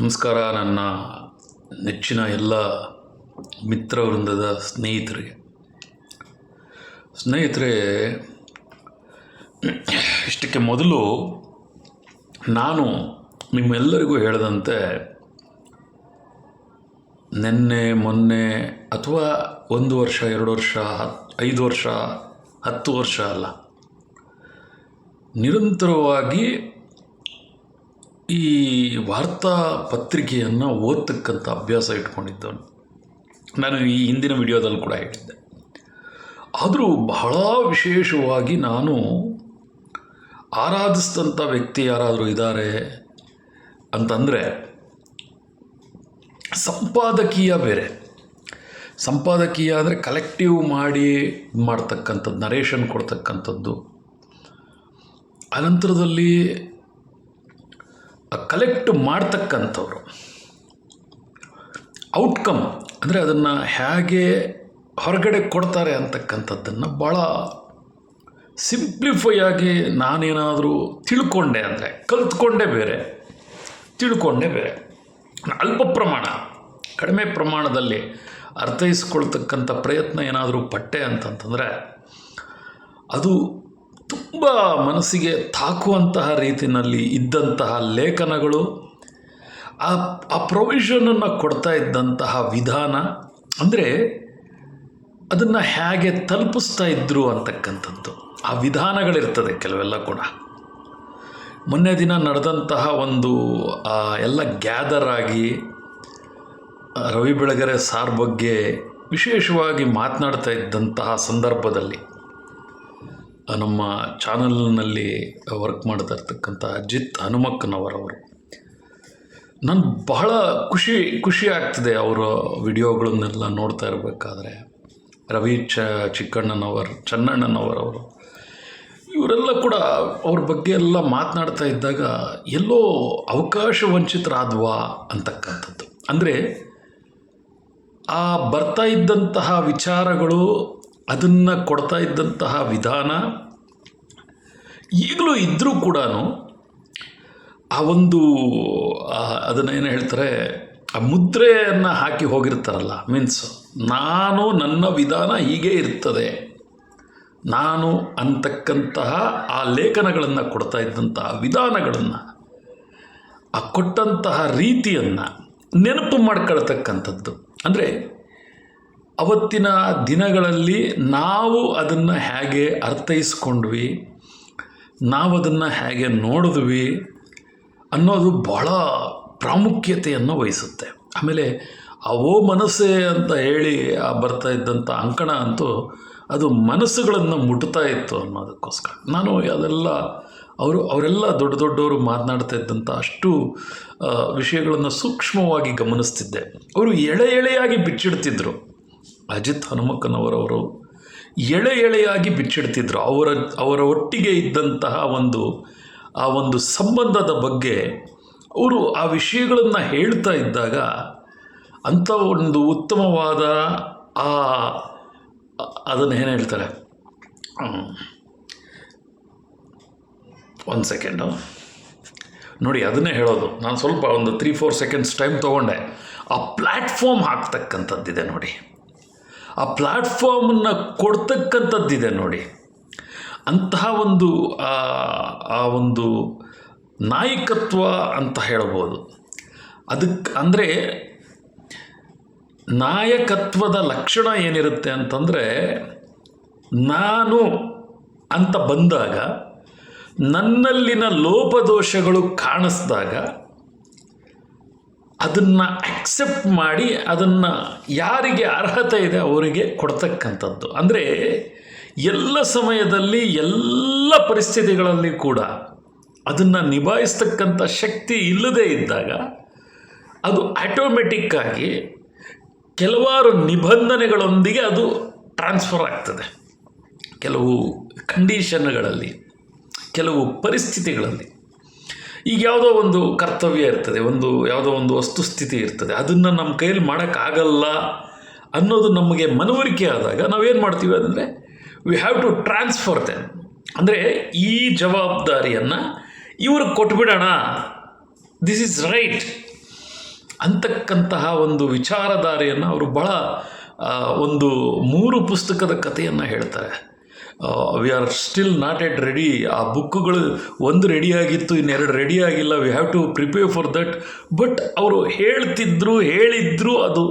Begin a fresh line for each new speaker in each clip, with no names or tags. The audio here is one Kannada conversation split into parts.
ನಮಸ್ಕಾರ, ನನ್ನ ನೆಚ್ಚಿನ ಎಲ್ಲ ಮಿತ್ರವೃಂದದ ಸ್ನೇಹಿತರಿಗೆ. ಸ್ನೇಹಿತರೆ, ಇಷ್ಟಕ್ಕೆ ಮೊದಲು ನಾನು ನಿಮ್ಮೆಲ್ಲರಿಗೂ ಹೇಳಿದಂತೆ ನಿನ್ನೆ, ಮೊನ್ನೆ ಅಥವಾ ಒಂದು ವರ್ಷ, ಎರಡು ವರ್ಷ ಹತ್ತು ಐದು ವರ್ಷ, ಹತ್ತು ವರ್ಷ ಅಲ್ಲ. ನಿರಂತರವಾಗಿ ಈ ವಾರ್ತಾ ಪತ್ರಿಕೆಯನ್ನು ಓದ್ತಕ್ಕಂಥ ಅಭ್ಯಾಸ ಇಟ್ಕೊಂಡಿದ್ದವನು. ನಾನು ಈ ಹಿಂದಿನ ವಿಡಿಯೋದಲ್ಲಿ ಕೂಡ ಹೇಳಿದ್ದೆ. ಆದರೂ ಬಹಳ ವಿಶೇಷವಾಗಿ ನಾನು ಆರಾಧಿಸಿದಂಥ ವ್ಯಕ್ತಿ ಯಾರಾದರೂ ಇದ್ದಾರೆ ಅಂತಂದರೆ ಸಂಪಾದಕೀಯ ಬೇರೆ. ಸಂಪಾದಕೀಯ ಅಂದರೆ ಕಲೆಕ್ಟಿವ್ ಮಾಡಿ ಮಾಡ್ತಕ್ಕಂಥದ್ದು ನರೇಷನ್ ಕೊಡ್ತಕ್ಕಂಥದ್ದು. ಅನಂತರದಲ್ಲಿ ಕಲೆಕ್ಟ್ ಮಾಡ್ತಕ್ಕಂಥವ್ರು. ಔಟ್ಕಮ್ ಅಂದರೆ ಅದನ್ನು ಹೇಗೆ ಹೊರಗಡೆ ಕೊಡ್ತಾರೆ ಅಂತಕ್ಕಂಥದ್ದನ್ನು ಭಾಳ ಸಿಂಪ್ಲಿಫೈ ಆಗಿ ನಾನೇನಾದರೂ ತಿಳ್ಕೊಂಡೆ ಅಂದರೆ, ಕಲ್ತ್ಕೊಂಡೇ ಬೇರೆ, ತಿಳ್ಕೊಂಡೆ ಬೇರೆ. ಅಲ್ಪ ಪ್ರಮಾಣ, ಕಡಿಮೆ ಪ್ರಮಾಣದಲ್ಲಿ ಅರ್ಥೈಸ್ಕೊಳ್ತಕ್ಕಂಥ ಪ್ರಯತ್ನ ಏನಾದರೂ ಪಟ್ಟೆ ಅಂತಂತಂದರೆ ಅದು ತುಂಬ ಮನಸ್ಸಿಗೆ ತಾಕುವಂತಹ ರೀತಿಯಲ್ಲಿ ಇದ್ದಂತಹ ಲೇಖನಗಳು, ಆ ಆ ಪ್ರೊವಿಷನನ್ನು ಕೊಡ್ತಾ ಇದ್ದಂತಹ ವಿಧಾನ, ಅಂದರೆ ಅದನ್ನು ಹೇಗೆ ತಲುಪಿಸ್ತಾ ಇದ್ದರು ಅಂತಕ್ಕಂಥದ್ದು. ಆ ವಿಧಾನಗಳಿರ್ತದೆ ಕೆಲವೆಲ್ಲ ಕೂಡ. ಮೊನ್ನೆ ದಿನ ನಡೆದಂತಹ ಒಂದು ಎಲ್ಲ ಗ್ಯಾದರ್ ಆಗಿ ರವಿ ಬೆಳಗೆರೆ ಸಾರ್ ಬಗ್ಗೆ ವಿಶೇಷವಾಗಿ ಮಾತನಾಡ್ತಾ ಇದ್ದಂತಹ ಸಂದರ್ಭದಲ್ಲಿ ನಮ್ಮ ಚಾನಲ್ನಲ್ಲಿ ವರ್ಕ್ ಮಾಡ್ತಾ ಇರ್ತಕ್ಕಂಥ ಅಜಿತ್ ಹನುಮಕ್ಕನವರವರು. ನಾನು ಬಹಳ ಖುಷಿ ಖುಷಿ ಆಗ್ತಿದೆ ಅವರ ವಿಡಿಯೋಗಳನ್ನೆಲ್ಲ ನೋಡ್ತಾ ಇರಬೇಕಾದ್ರೆ. ರವಿ ಚ, ಚಿಕ್ಕಣ್ಣನವರು, ಚನ್ನಣ್ಣನವರವರು. ಇವರೆಲ್ಲ ಕೂಡ ಅವ್ರ ಬಗ್ಗೆ ಎಲ್ಲ ಮಾತನಾಡ್ತಾ ಇದ್ದಾಗ ಎಲ್ಲೋ ಅವಕಾಶ ವಂಚಿತರಾದ್ವಾ ಅಂತಕ್ಕಂಥದ್ದು. ಅಂದರೆ ಆ ಬರ್ತಾ ಇದ್ದಂತಹ ವಿಚಾರಗಳು ಅದನ್ನು ಕೊಡ್ತಾ ಇದ್ದಂತಹ ವಿಧಾನ ಈಗಲೂ ಇದ್ದರೂ ಕೂಡ ಆ ಒಂದು ಅದನ್ನು ಏನು ಹೇಳ್ತಾರೆ, ಆ ಮುದ್ರೆಯನ್ನು ಹಾಕಿ ಹೋಗಿರ್ತಾರಲ್ಲ ಮೀನ್ಸ್ ನಾನು ನನ್ನ ವಿಧಾನ ಹೀಗೆ ಇರ್ತದೆ. ನಾನು ಅಂತಕ್ಕಂತಹ ಆ ಲೇಖನಗಳನ್ನು ಕೊಡ್ತಾ ಇದ್ದಂತಹ ವಿಧಾನಗಳನ್ನು, ಆ ಕೊಟ್ಟಂತಹ ರೀತಿಯನ್ನು ನೆನಪು ಮಾಡ್ಕೊಳ್ತಕ್ಕಂಥದ್ದು. ಅಂದರೆ ಅವತ್ತಿನ ದಿನಗಳಲ್ಲಿ ನಾವು ಅದನ್ನು ಹೇಗೆ ಅರ್ಥೈಸ್ಕೊಂಡ್ವಿ, ನಾವು ಅದನ್ನು ಹೇಗೆ ನೋಡಿದ್ವಿ ಅನ್ನೋದು ಬಹಳ ಪ್ರಾಮುಖ್ಯತೆಯನ್ನು ವಹಿಸುತ್ತೆ. ಆಮೇಲೆ ಅವೋ ಮನಸ್ಸೇ ಅಂತ ಹೇಳಿ ಆ ಬರ್ತಾ ಇದ್ದಂಥ ಅಂಕಣ ಅಂತೂ ಅದು ಮನಸ್ಸುಗಳನ್ನು ಮುಟ್ತಾ ಇತ್ತು ಅನ್ನೋದಕ್ಕೋಸ್ಕರ. ನಾನು ಅದೆಲ್ಲ, ಅವರು, ಅವರೆಲ್ಲ ದೊಡ್ಡ ದೊಡ್ಡವರು ಮಾತನಾಡ್ತಾ ಇದ್ದಂಥ ಅಷ್ಟು ವಿಷಯಗಳನ್ನು ಸೂಕ್ಷ್ಮವಾಗಿ ಗಮನಿಸ್ತಿದ್ದೆ. ಅವರು ಎಳೆ ಎಳೆಯಾಗಿ ಬಿಚ್ಚಿಡ್ತಿದ್ರು. ಅಜಿತ್ ಹನುಮಕ್ಕನವರವರು ಎಳೆ ಎಳೆಯಾಗಿ ಬಿಚ್ಚಿಡ್ತಿದ್ರು. ಅವರ ಅವರ ಒಟ್ಟಿಗೆ ಇದ್ದಂತಹ ಒಂದು, ಆ ಒಂದು ಸಂಬಂಧದ ಬಗ್ಗೆ ಅವರು ಆ ವಿಷಯಗಳನ್ನು ಹೇಳ್ತಾ ಇದ್ದಾಗ ಅಂಥ ಒಂದು ಉತ್ತಮವಾದ ಆ, ಅದನ್ನು ಏನು ಹೇಳ್ತಾರೆ? ಒಂದು ಸೆಕೆಂಡು. ನೋಡಿ, ಅದನ್ನೇ ಹೇಳೋದು. ನಾನು ಸ್ವಲ್ಪ ಒಂದು ತ್ರೀ ಫೋರ್ ಸೆಕೆಂಡ್ಸ್ ಟೈಮ್ ತೊಗೊಂಡೆ. ಆ ಪ್ಲ್ಯಾಟ್ಫಾರ್ಮ್ ಹಾಕ್ತಕ್ಕಂಥದ್ದಿದೆ ನೋಡಿ. ಆ ಪ್ಲ್ಯಾಟ್ಫಾರ್ಮನ್ನು ಕೊಡ್ತಕ್ಕಂಥದ್ದಿದೆ ನೋಡಿ. ಅಂತಹ ಒಂದು, ಆ ಒಂದು ನಾಯಕತ್ವ ಅಂತ ಹೇಳ್ಬೋದು. ಅದಕ್ಕೆ ಅಂದರೆ ನಾಯಕತ್ವದ ಲಕ್ಷಣ ಏನಿರುತ್ತೆ ಅಂತಂದರೆ, ನಾನು ಅಂತ ಬಂದಾಗ, ನನ್ನಲ್ಲಿನ ಲೋಪದೋಷಗಳು ಕಾಣಿಸ್ದಾಗ ಅದನ್ನು ಅಕ್ಸೆಪ್ಟ್ ಮಾಡಿ ಅದನ್ನು ಯಾರಿಗೆ ಅರ್ಹತೆ ಇದೆ ಅವರಿಗೆ ಕೊಡ್ತಕ್ಕಂಥದ್ದು. ಅಂದರೆ ಎಲ್ಲ ಸಮಯದಲ್ಲಿ ಎಲ್ಲ ಪರಿಸ್ಥಿತಿಗಳಲ್ಲಿ ಕೂಡ ಅದನ್ನು ನಿಭಾಯಿಸ್ತಕ್ಕಂಥ ಶಕ್ತಿ ಇಲ್ಲದೇ ಇದ್ದಾಗ ಅದು ಆಟೋಮೆಟಿಕ್ಕಾಗಿ ಕೆಲವಾರು ನಿಬಂಧನೆಗಳೊಂದಿಗೆ ಅದು ಟ್ರಾನ್ಸ್ಫರ್ ಆಗ್ತದೆ. ಕೆಲವು ಕಂಡೀಷನ್ಗಳಲ್ಲಿ ಕೆಲವು ಪರಿಸ್ಥಿತಿಗಳಲ್ಲಿ. ಈಗ ಯಾವುದೋ ಒಂದು ಕರ್ತವ್ಯ ಇರ್ತದೆ, ಒಂದು ಯಾವುದೋ ಒಂದು ವಸ್ತುಸ್ಥಿತಿ ಇರ್ತದೆ. ಅದನ್ನು ನಮ್ಮ ಕೈಯಲ್ಲಿ ಮಾಡೋಕ್ಕಾಗಲ್ಲ ಅನ್ನೋದು ನಮಗೆ ಮನವರಿಕೆ ಆದಾಗ ನಾವೇನು ಮಾಡ್ತೀವಿ ಅಂದರೆ we have to transfer then ಅಂದರೆ ಈ ಜವಾಬ್ದಾರಿಯನ್ನು ಇವ್ರಿಗೆ ಕೊಟ್ಬಿಡೋಣ. ದಿಸ್ ಈಸ್ ರೈಟ್ ಅಂತಕ್ಕಂತಹ ಒಂದು ವಿಚಾರಧಾರೆಯನ್ನು ಅವರು ಬಹಳ ಒಂದು ಮೂರು ಪುಸ್ತಕದ ಕಥೆಯನ್ನು ಹೇಳ್ತಾರೆ. We are still not yet ready ಆ ಬುಕ್ಗಳು ಒಂದು ರೆಡಿ ಆಗಿತ್ತು, ಇನ್ನೆರಡು ರೆಡಿ ಆಗಿಲ್ಲ. We have to prepare for that but ಅವರು ಹೇಳ್ತಿದ್ರು, ಹೇಳಿದ್ರು ಅದು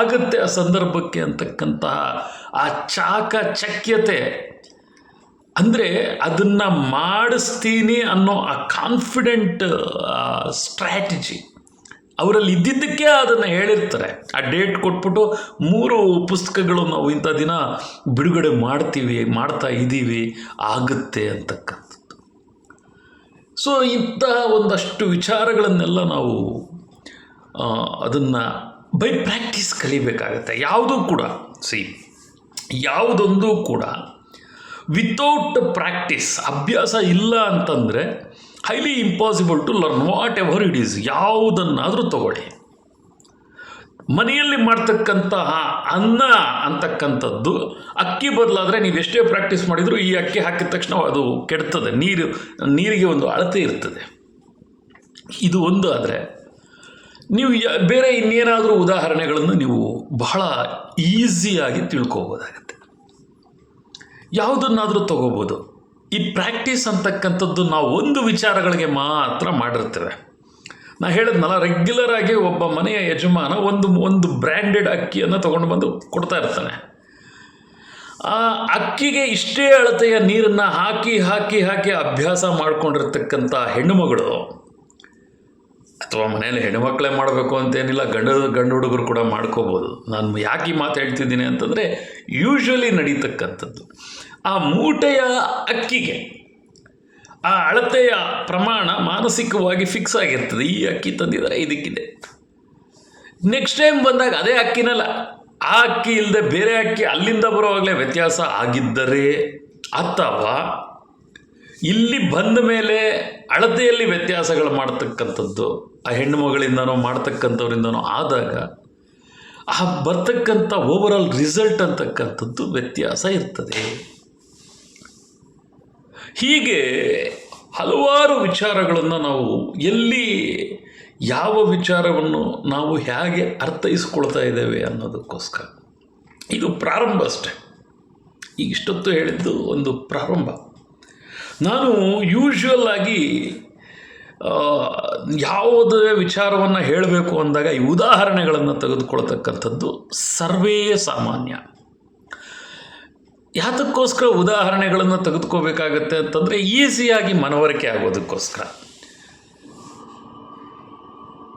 ಆಗತ್ತೆ ಆ ಸಂದರ್ಭಕ್ಕೆ ಅಂತಕ್ಕಂತಹ ಆ ಚಾಕ ಚಕ್ಯತೆ ಅಂದರೆ ಅದನ್ನು ಮಾಡಿಸ್ತೀನಿ ಅನ್ನೋ ಆ ಕಾನ್ಫಿಡೆಂಟ್ ಸ್ಟ್ರ್ಯಾಟಜಿ ಅವರಲ್ಲಿ ಇದ್ದಿದ್ದಕ್ಕೆ ಅದನ್ನು ಹೇಳಿರ್ತಾರೆ. ಆ ಡೇಟ್ ಕೊಟ್ಬಿಟ್ಟು ಮೂರು ಪುಸ್ತಕಗಳು ನಾವು ಇಂಥ ದಿನ ಬಿಡುಗಡೆ ಮಾಡ್ತೀವಿ, ಮಾಡ್ತಾ ಇದ್ದೀವಿ, ಆಗುತ್ತೆ ಅಂತಕ್ಕಂಥದ್ದು. ಸೊ ಇಂತಹ ಒಂದಷ್ಟು ವಿಚಾರಗಳನ್ನೆಲ್ಲ ನಾವು ಅದನ್ನು ಬೈ ಪ್ರಾಕ್ಟೀಸ್ ಕಲಿಬೇಕಾಗತ್ತೆ. ಯಾವುದೂ ಕೂಡ ಸಿ ಯಾವುದೊಂದು ಕೂಡ ವಿತೌಟ್ ಪ್ರಾಕ್ಟೀಸ್ ಅಭ್ಯಾಸ ಇಲ್ಲ ಅಂತಂದರೆ highly impossible to learn whatever it is ಯಾವುದನ್ನಾದರೂ ತಗೊಳ್ಳಿ. ಮನೆಯಲ್ಲಿ ಮಾಡ್ತಕ್ಕಂತಹ ಅನ್ನ ಅಂತಕ್ಕಂಥದ್ದು, ಅಕ್ಕಿ ಬದಲಾದರೆ ನೀವು ಎಷ್ಟೇ ಪ್ರಾಕ್ಟೀಸ್ ಮಾಡಿದರೂ ಈ ಅಕ್ಕಿ ಹಾಕಿದ ತಕ್ಷಣ ಅದು ಕೆಡ್ತದೆ, ನೀರು, ನೀರಿಗೆ ಒಂದು ಅಳತೆ ಇರ್ತದೆ. ಇದು ಒಂದು ಆದರೆ, ನೀವು ಬೇರೆ ಇನ್ನೇನಾದರೂ ಉದಾಹರಣೆಗಳನ್ನು ನೀವು ಬಹಳ ಈಸಿಯಾಗಿ ತಿಳ್ಕೊಬೋದಾಗತ್ತೆ. ಯಾವುದನ್ನಾದರೂ ತಗೋಬೋದು. ಈ ಪ್ರಾಕ್ಟೀಸ್ ಅಂತಕ್ಕಂಥದ್ದು ನಾವು ಒಂದು ವಿಚಾರಗಳಿಗೆ ಮಾತ್ರ ಮಾಡಿರ್ತೇವೆ ನಾ ಹೇಳಿದ್ನಲ್ಲ ರೆಗ್ಯುಲರ್ ಆಗಿ ಒಬ್ಬ ಮನೆಯ ಯಜಮಾನ ಒಂದು ಒಂದು ಬ್ರ್ಯಾಂಡೆಡ್ ಅಕ್ಕಿಯನ್ನು ತೊಗೊಂಡು ಬಂದು ಕೊಡ್ತಾ ಇರ್ತಾನೆ. ಆ ಅಕ್ಕಿಗೆ ಇಷ್ಟೇ ಅಳತೆಯ ನೀರನ್ನು ಹಾಕಿ ಹಾಕಿ ಹಾಕಿ ಅಭ್ಯಾಸ ಮಾಡಿಕೊಂಡಿರ್ತಕ್ಕಂಥ ಹೆಣ್ಣುಮಗಳು, ಅಥವಾ ಮನೆಯಲ್ಲಿ ಹೆಣ್ಣುಮಕ್ಕಳೇ ಮಾಡಬೇಕು ಅಂತೇನಿಲ್ಲ, ಗಂಡ, ಗಂಡು ಹುಡುಗರು ಕೂಡ ಮಾಡ್ಕೋಬೋದು. ನಾನು ಯಾಕೆ ಈ ಮಾತು ಹೇಳ್ತಿದ್ದೀನಿ ಅಂತಂದರೆ ಯೂಶ್ವಲಿ ನಡೀತಕ್ಕಂಥದ್ದು. ಆ ಮೂಟೆಯ ಅಕ್ಕಿಗೆ, ಆ ಅಳತೆಯ ಪ್ರಮಾಣ ಮಾನಸಿಕವಾಗಿ ಫಿಕ್ಸ್ ಆಗಿರ್ತದೆ. ಈ ಅಕ್ಕಿ ತಂದಿದ್ದಾರೆ, ಇದಕ್ಕಿದೆ. ನೆಕ್ಸ್ಟ್ ಟೈಮ್ ಬಂದಾಗ ಅದೇ ಅಕ್ಕಿನಲ್ಲ. ಆ ಅಕ್ಕಿ ಇಲ್ಲದೆ ಬೇರೆ ಅಕ್ಕಿ ಅಲ್ಲಿಂದ ಬರುವಾಗಲೇ ವ್ಯತ್ಯಾಸ ಆಗಿದ್ದರೆ ಅಥವಾ ಇಲ್ಲಿ ಬಂದ ಮೇಲೆ ಅಳತೆಯಲ್ಲಿ ವ್ಯತ್ಯಾಸಗಳು ಮಾಡ್ತಕ್ಕಂಥದ್ದು, ಆ ಹೆಣ್ಣು ಮಗಳಿಂದನೋ ಮಾಡ್ತಕ್ಕಂಥವರಿಂದನೋ ಆದಾಗ ಆ ಬರ್ತಕ್ಕಂಥ ಓವರಾಲ್ ರಿಸಲ್ಟ್ ಅಂತಕ್ಕಂಥದ್ದು ವ್ಯತ್ಯಾಸ ಇರ್ತದೆ. ಹೀಗೆ ಹಲವಾರು ವಿಚಾರಗಳನ್ನು ನಾವು ಎಲ್ಲಿ ಯಾವ ವಿಚಾರವನ್ನು ನಾವು ಹೇಗೆ ಅರ್ಥೈಸ್ಕೊಳ್ತಾ ಇದ್ದೇವೆ ಅನ್ನೋದಕ್ಕೋಸ್ಕರ. ಇದು ಪ್ರಾರಂಭ ಅಷ್ಟೆ. ಈಗ ಇಷ್ಟೊತ್ತು ಹೇಳಿದ್ದು ಒಂದು ಪ್ರಾರಂಭ. ನಾನು ಯೂಶುವಲ್ ಆಗಿ ಯಾವುದೇ ವಿಚಾರವನ್ನು ಹೇಳಬೇಕು ಅಂದಾಗ ಈ ಉದಾಹರಣೆಗಳನ್ನು ತೆಗೆದುಕೊಳ್ತಕ್ಕಂಥದ್ದು ಸರ್ವೇ ಸಾಮಾನ್ಯ ಯಾತಕ್ಕೋಸ್ಕರ ಉದಾಹರಣೆಗಳನ್ನು ತೆಗೆದುಕೋಬೇಕಾಗತ್ತೆ ಅಂತಂದರೆ ಈಸಿಯಾಗಿ ಮನವರಿಕೆ ಆಗೋದಕ್ಕೋಸ್ಕರ.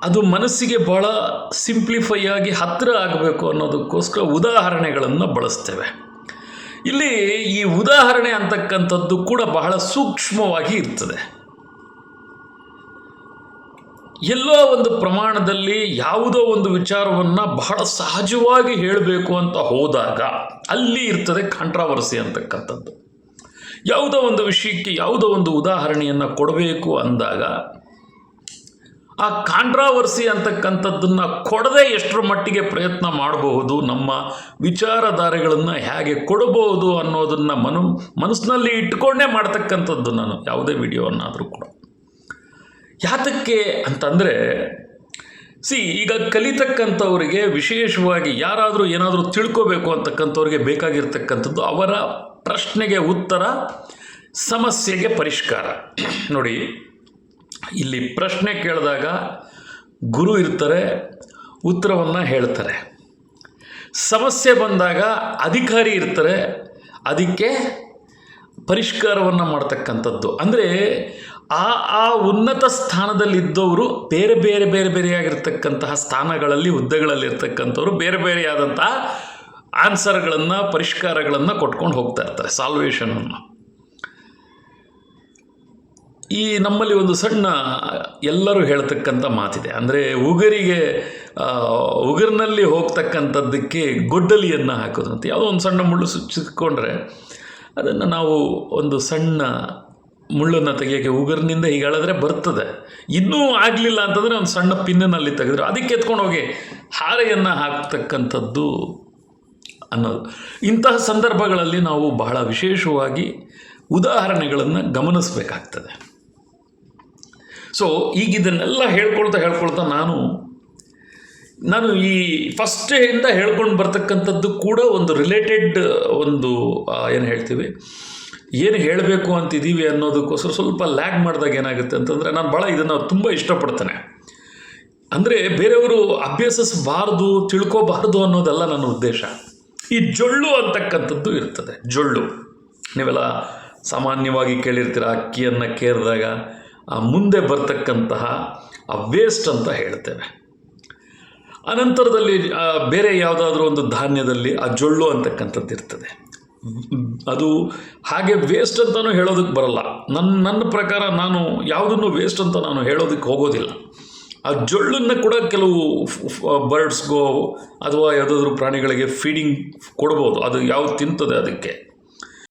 ಅದು ಮನಸ್ಸಿಗೆ ಬಹಳ ಸಿಂಪ್ಲಿಫೈ ಆಗಿ ಹತ್ತಿರ ಆಗಬೇಕು ಅನ್ನೋದಕ್ಕೋಸ್ಕರ ಉದಾಹರಣೆಗಳನ್ನು ಬಳಸ್ತೇವೆ. ಇಲ್ಲಿ ಈ ಉದಾಹರಣೆ ಅಂತಕ್ಕಂಥದ್ದು ಕೂಡ ಬಹಳ ಸೂಕ್ಷ್ಮವಾಗಿ ಇರ್ತದೆ. ಎಲ್ಲೋ ಒಂದು ಪ್ರಮಾಣದಲ್ಲಿ ಯಾವುದೋ ಒಂದು ವಿಚಾರವನ್ನು ಬಹಳ ಸಹಜವಾಗಿ ಹೇಳಬೇಕು ಅಂತ ಹೋದಾಗ ಅಲ್ಲಿ ಇರ್ತದೆ ಕಾಂಟ್ರಾವರ್ಸಿ ಅಂತಕ್ಕಂಥದ್ದು. ಯಾವುದೋ ಒಂದು ವಿಷಯಕ್ಕೆ ಯಾವುದೋ ಒಂದು ಉದಾಹರಣೆಯನ್ನು ಕೊಡಬೇಕು ಅಂದಾಗ ಆ ಕಾಂಟ್ರಾವರ್ಸಿ ಅಂತಕ್ಕಂಥದ್ದನ್ನು ಕೊಡದೆ ಎಷ್ಟರ ಮಟ್ಟಿಗೆ ಪ್ರಯತ್ನ ಮಾಡಬಹುದು, ನಮ್ಮ ವಿಚಾರಧಾರೆಗಳನ್ನು ಹೇಗೆ ಕೊಡಬಹುದು ಅನ್ನೋದನ್ನು ಮನು ಮನಸ್ಸಿನಲ್ಲಿ ಇಟ್ಕೊಂಡೇ ಮಾಡ್ತಕ್ಕಂಥದ್ದು ನಾನು ಯಾವುದೇ ವಿಡಿಯೋವನ್ನಾದರೂ ಕೂಡ. ಯಾತಕ್ಕೆ ಅಂತಂದರೆ, ಸಿ, ಈಗ ಕಲಿತಕ್ಕಂಥವರಿಗೆ ವಿಶೇಷವಾಗಿ ಯಾರಾದರೂ ಏನಾದರೂ ತಿಳ್ಕೋಬೇಕು ಅಂತಕ್ಕಂಥವ್ರಿಗೆ ಬೇಕಾಗಿರ್ತಕ್ಕಂಥದ್ದು ಅವರ ಪ್ರಶ್ನೆಗೆ ಉತ್ತರ, ಸಮಸ್ಯೆಗೆ ಪರಿಷ್ಕಾರ. ನೋಡಿ, ಇಲ್ಲಿ ಪ್ರಶ್ನೆ ಕೇಳಿದಾಗ ಗುರು ಇರ್ತಾರೆ, ಉತ್ತರವನ್ನು ಹೇಳ್ತಾರೆ. ಸಮಸ್ಯೆ ಬಂದಾಗ ಅಧಿಕಾರಿ ಇರ್ತಾರೆ, ಅದಕ್ಕೆ ಪರಿಷ್ಕಾರವನ್ನು ಮಾಡ್ತಕ್ಕಂಥದ್ದು. ಅಂದರೆ ಆ ಆ ಉನ್ನತ ಸ್ಥಾನದಲ್ಲಿದ್ದವರು ಬೇರೆ ಬೇರೆ ಬೇರೆ ಬೇರೆಯಾಗಿರ್ತಕ್ಕಂತಹ ಸ್ಥಾನಗಳಲ್ಲಿ ಹುದ್ದೆಗಳಲ್ಲಿ ಇರ್ತಕ್ಕಂಥವ್ರು ಬೇರೆ ಬೇರೆಯಾದಂತಹ ಆನ್ಸರ್ಗಳನ್ನು, ಪರಿಷ್ಕಾರಗಳನ್ನು ಕೊಟ್ಕೊಂಡು ಹೋಗ್ತಾ ಇರ್ತಾರೆ ಸಾಲ್ವೇಷನನ್ನು ಈ ನಮ್ಮಲ್ಲಿ ಒಂದು ಸಣ್ಣ ಎಲ್ಲರೂ ಹೇಳ್ತಕ್ಕಂಥ ಮಾತಿದೆ. ಅಂದರೆ ಉಗರಿಗೆ ಉಗುರಿನಲ್ಲಿ ಹೋಗ್ತಕ್ಕಂಥದ್ದಕ್ಕೆ ಗೊಡ್ಡಲಿಯನ್ನು ಹಾಕೋದು ಅಂತ. ಯಾವುದೋ ಒಂದು ಸಣ್ಣ ಮುಳ್ಳು ಸಿಕ್ಕೊಂಡ್ರೆ ಅದನ್ನು ನಾವು ಒಂದು ಸಣ್ಣ ಮುಳ್ಳನ್ನು ತೆಗಿಯೋಕ್ಕೆ ಉಗುರಿನಿಂದ ಹೀಗೆ ಬರ್ತದೆ. ಇನ್ನೂ ಆಗಲಿಲ್ಲ ಅಂತಂದರೆ ಒಂದು ಸಣ್ಣ ಪಿನ್ನಲ್ಲಿ ತೆಗೆದ್ರು. ಅದಕ್ಕೆ ಎತ್ಕೊಂಡು ಹೋಗಿ ಹಾರೆಯನ್ನು ಹಾಕ್ತಕ್ಕಂಥದ್ದು ಅನ್ನೋದು. ಇಂತಹ ಸಂದರ್ಭಗಳಲ್ಲಿ ನಾವು ಬಹಳ ವಿಶೇಷವಾಗಿ ಉದಾಹರಣೆಗಳನ್ನು ಗಮನಿಸಬೇಕಾಗ್ತದೆ. ಸೊ ಈಗ ಇದನ್ನೆಲ್ಲ ಹೇಳ್ಕೊಳ್ತಾ ಹೇಳ್ಕೊಳ್ತಾ ನಾನು ನಾನು ಈ ಫಸ್ಟಿಂದ ಹೇಳ್ಕೊಂಡು ಬರ್ತಕ್ಕಂಥದ್ದು ಕೂಡ ಒಂದು ರಿಲೇಟೆಡ್ ಒಂದು ಏನು ಹೇಳ್ತೀವಿ? ಏನು ಹೇಳಬೇಕು ಅಂತಿದ್ದೀವಿ ಅನ್ನೋದಕ್ಕೋಸ್ಕರ ಸ್ವಲ್ಪ ಲ್ಯಾಗ್ ಮಾಡಿದಾಗ ಏನಾಗುತ್ತೆ ಅಂತಂದರೆ ನಾನು ಭಾಳ ಇದನ್ನು ತುಂಬ ಇಷ್ಟಪಡ್ತೇನೆ. ಅಂದರೆ ಬೇರೆಯವರು ಅಭ್ಯಸಿಸಬಾರ್ದು, ತಿಳ್ಕೋಬಾರ್ದು ಅನ್ನೋದಲ್ಲ ನನ್ನ ಉದ್ದೇಶ. ಈ ಜೊಳ್ಳು ಅಂತಕ್ಕಂಥದ್ದು ಇರ್ತದೆ, ಜೊಳ್ಳು. ನೀವೆಲ್ಲ ಸಾಮಾನ್ಯವಾಗಿ ಕೇಳಿರ್ತೀರ ಅಕ್ಕಿಯನ್ನು ಕೇರಿದಾಗ ಮುಂದೆ ಬರ್ತಕ್ಕಂತಹ ಆ ವೇಸ್ಟ್ ಅಂತ ಹೇಳ್ತೇವೆ. ಅನಂತರದಲ್ಲಿ ಬೇರೆ ಯಾವುದಾದ್ರೂ ಒಂದು ಧಾನ್ಯದಲ್ಲಿ ಆ ಜೊಳ್ಳು ಅಂತಕ್ಕಂಥದ್ದು ಇರ್ತದೆ. ಅದು ಹಾಗೆ ವೇಸ್ಟ್ ಅಂತಲೂ ಹೇಳೋದಕ್ಕೆ ಬರಲ್ಲ. ನನ್ನ ನನ್ನ ಪ್ರಕಾರ ನಾನು ಯಾವುದನ್ನು ವೇಸ್ಟ್ ಅಂತ ನಾನು ಹೇಳೋದಕ್ಕೆ ಹೋಗೋದಿಲ್ಲ. ಆ ಜೊಳ್ಳನ್ನು ಕೂಡ ಕೆಲವು ಬರ್ಡ್ಸ್ಗೋ ಅಥವಾ ಯಾವುದಾದ್ರೂ ಪ್ರಾಣಿಗಳಿಗೆ ಫೀಡಿಂಗ್ ಕೊಡ್ಬೋದು. ಅದು ಯಾವ್ದು ತಿಂತದೆ ಅದಕ್ಕೆ.